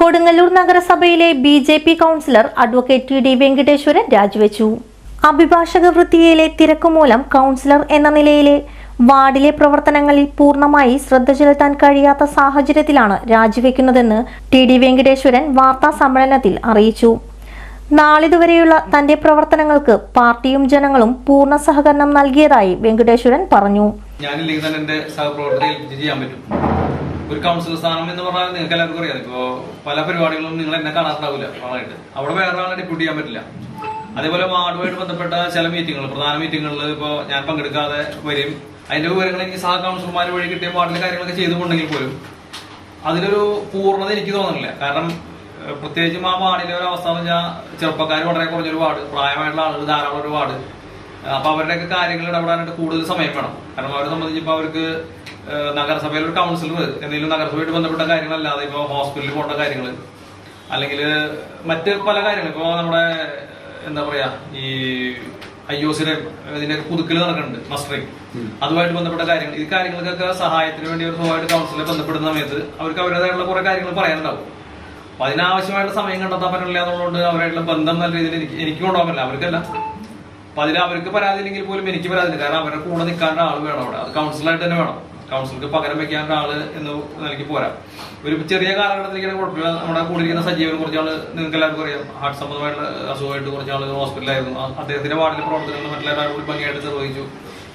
കൊടുങ്ങല്ലൂർ നഗരസഭയിലെ B J P councillor advocate T D Venkateswaran രാജിവെച്ചു. അഭിഭാഷക വൃത്തിയിലെ തിരക്കുമൂലം കൗൺസിലർ എന്ന നിലയിലെ വാർഡിലെ പ്രവർത്തനങ്ങളിൽ പൂർണമായി ശ്രദ്ധ ചെലുത്താൻ കഴിയാത്ത സാഹചര്യത്തിലാണ് രാജിവെക്കുന്നതെന്ന് ടി ഡി വെങ്കടേശ്വരൻ വാർത്താ സമ്മേളനത്തിൽ അറിയിച്ചു. നാളിതുവരെയുള്ള തന്റെ പ്രവർത്തനങ്ങൾക്ക് പാർട്ടിയും ജനങ്ങളും പൂർണ സഹകരണം നൽകിയതായി വെങ്കടേശ്വരൻ പറഞ്ഞു. ഒരു കൗൺസിലർ സ്ഥാനം എന്ന് പറഞ്ഞാൽ നിങ്ങൾക്ക് എല്ലാവർക്കും അറിയാം. ഇപ്പോ പല പരിപാടികളും നിങ്ങൾ എന്നെ കാണാറുണ്ടാവില്ല ആളായിട്ട്. അവിടെ വേറെ ആളെ ഡെപ്യൂട്ട് ചെയ്യാൻ പറ്റില്ല. അതേപോലെ വാർഡുമായിട്ട് ബന്ധപ്പെട്ട ചില മീറ്റിങ്ങുകൾ പ്രധാന മീറ്റിങ്ങുകളിൽ ഇപ്പോൾ ഞാൻ പങ്കെടുക്കാതെ വരും അതിന്റെ വിവരങ്ങൾ എനിക്ക് സഹ കൗൺസിലർമാർ വഴി കിട്ടിയ വാർഡിലെ കാര്യങ്ങളൊക്കെ ചെയ്തുകൊണ്ടെങ്കിൽ പോലും അതിലൊരു പൂർണത എനിക്ക് തോന്നുന്നില്ല. കാരണം പ്രത്യേകിച്ചും ആ വാർഡിലെ ഒരു അവസ്ഥ എന്ന് വെച്ചാൽ ചെറുപ്പക്കാർ വളരെ കുറഞ്ഞൊരു വാർഡ് പ്രായമായിട്ടുള്ള ആളുകൾ ധാരാളം ഒരു വാർഡ്. അപ്പൊ അവരുടെയൊക്കെ കാര്യങ്ങൾ ഇടപെടാനായിട്ട് കൂടുതൽ സമയം വേണം. കാരണം അവരെ സംബന്ധിച്ച് അവർക്ക് നഗരസഭയിൽ ഒരു കൗൺസിലർ എന്തെങ്കിലും നഗരസഭയായിട്ട് ബന്ധപ്പെട്ട കാര്യങ്ങളല്ലാതെ ഇപ്പോൾ ഹോസ്പിറ്റലിൽ പോകേണ്ട കാര്യങ്ങൾ അല്ലെങ്കിൽ മറ്റ് പല കാര്യങ്ങൾ ഇപ്പോൾ നമ്മുടെ എന്താ പറയാ ഈ ഐ ഒ സിയുടെ ഇതിന്റെ പുതുക്കൽ നടക്കുന്നുണ്ട് മസ്റ്ററിംഗ് അതുമായിട്ട് ബന്ധപ്പെട്ട കാര്യങ്ങൾ. ഈ കാര്യങ്ങൾക്കൊക്കെ സഹായത്തിന് വേണ്ടി ഒരു സ്വഭാവമായിട്ട് കൗൺസിലെ ബന്ധപ്പെടുന്ന സമയത്ത് അവർക്ക് അവരുടേതായിട്ടുള്ള കുറെ കാര്യങ്ങൾ പറയാനുണ്ടാവും. അപ്പൊ അതിനാവശ്യമായിട്ട് സമയം കണ്ടെത്താൻ പറ്റില്ല എന്നുള്ളതുകൊണ്ട് അവരായിട്ടുള്ള ബന്ധം നല്ല രീതിയിൽ എനിക്ക് എനിക്ക് കൊണ്ടുപോകാൻ പറ്റില്ല. അവർക്കല്ല. അപ്പൊ അതിൽ അവർക്ക് പരാതി ഇല്ലെങ്കിൽ പോലും എനിക്ക് പരാതി ഇല്ല. കാരണം അവരുടെ കൂടെ നിൽക്കാനുള്ള ആൾ വേണം അവിടെ. അത് കൗൺസിലായിട്ട് തന്നെ വേണം. കൗൺസിലർക്ക് പകരം വെക്കാൻ ആൾ എന്ന് നിലയ്ക്ക് പോരാ. ഒരു ചെറിയ കാലഘട്ടത്തിലേക്ക് കുഴപ്പമില്ല നമ്മുടെ കൂടെ ഇരിക്കുന്ന സജീവൻ കുറച്ചാൾ നിങ്ങൾക്ക് എല്ലാവർക്കും അറിയാം. ഹാർട്ട് സംബന്ധമായിട്ടുള്ള അസുഖമായിട്ട് കുറച്ചാൾ ഹോസ്പിറ്റലായിരുന്നു അദ്ദേഹത്തിന്റെ വാർഡിലെ പ്രവർത്തനങ്ങൾ മറ്റുള്ളവരും കൂടി ഭംഗിയായിട്ട് നിർവഹിച്ചു.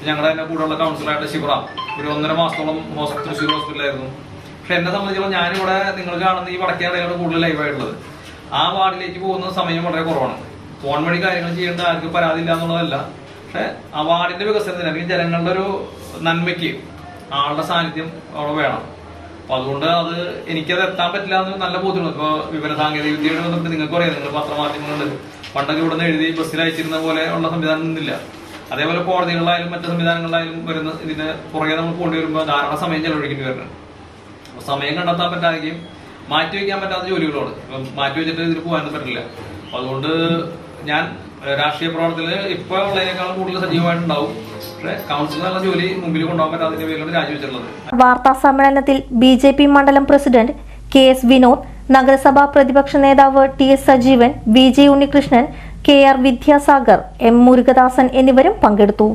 ഞങ്ങളുടെ തന്നെ കൂടെയുള്ള കൗൺസിലറായിട്ട് ശിവറ. ഒരു ഒന്നര മാസത്തോളം തൃശ്ശൂർ ഹോസ്പിറ്റലായിരുന്നു പക്ഷെ എന്നെ സംബന്ധിച്ചിടത്തോളം ഞാനിവിടെ നിങ്ങൾ കാണുന്ന ഈ വടക്കേടയാണ് കൂടുതൽ ലൈവായിട്ടുള്ളത് ആ വാർഡിലേക്ക് പോകുന്ന സമയം വളരെ കുറവാണ്. ഫോൺ വഴി കാര്യങ്ങൾ ചെയ്യേണ്ട ആർക്കും പരാതി ഇല്ല എന്നുള്ളതല്ല. പക്ഷെ ആ വാർഡിന്റെ വികസനത്തിന് അല്ലെങ്കിൽ ജനങ്ങളുടെ ഒരു നന്മയ്ക്ക് ആളുടെ സാന്നിധ്യം അവിടെ വേണം. അപ്പൊ അതുകൊണ്ട് അത് എനിക്കത് എത്താൻ പറ്റില്ല എന്ന് നല്ല ബോധ്യമുണ്ട്. ഇപ്പൊ വിവര സാങ്കേതിക വിദ്യയുടെ ബന്ധപ്പെട്ട് നിങ്ങൾക്ക് അറിയാം. നിങ്ങൾ പത്രമാധ്യമങ്ങളുണ്ട്. പണ്ടൊക്കെ ഇവിടെ നിന്ന് എഴുതി ബസ്സിൽ അയച്ചിരുന്ന പോലെ ഉള്ള സംവിധാനം ഒന്നുമില്ല അതേപോലെ കോടതികളിലായാലും മറ്റു സംവിധാനങ്ങളിലായാലും വരുന്ന ഇതിന് പുറകെ നമ്മൾ പോകേണ്ടി വരുമ്പോൾ ധാരാളം സമയം ചെലവഴിക്കേണ്ടി വരുന്നുണ്ട്. അപ്പൊ സമയം കണ്ടെത്താൻ പറ്റാതെയും മാറ്റി വയ്ക്കാൻ പറ്റാത്ത ജോലികളോട് മാറ്റി വെച്ചിട്ട് ഇതിന് പോകാനൊന്നും പറ്റില്ല. അതുകൊണ്ട് ഞാൻ രാഷ്ട്രീയ പ്രവർത്തനത്തിൽ ഇപ്പോൾ ഉള്ളതിനേക്കാളും കൂടുതൽ സജീവമായിട്ടുണ്ടാവും. ജോലി രാജിവെച്ചിട്ടുള്ളത് വാർത്താ സമ്മേളനത്തിൽ ബി ജെ പി മണ്ഡലം പ്രസിഡന്റ് കെ എസ് വിനോദ് നഗരസഭാ പ്രതിപക്ഷ നേതാവ് T S Sajeevan V J Unnikrishnan K R Vidyasagar M Murukadasan എന്നിവരും പങ്കെടുത്തു.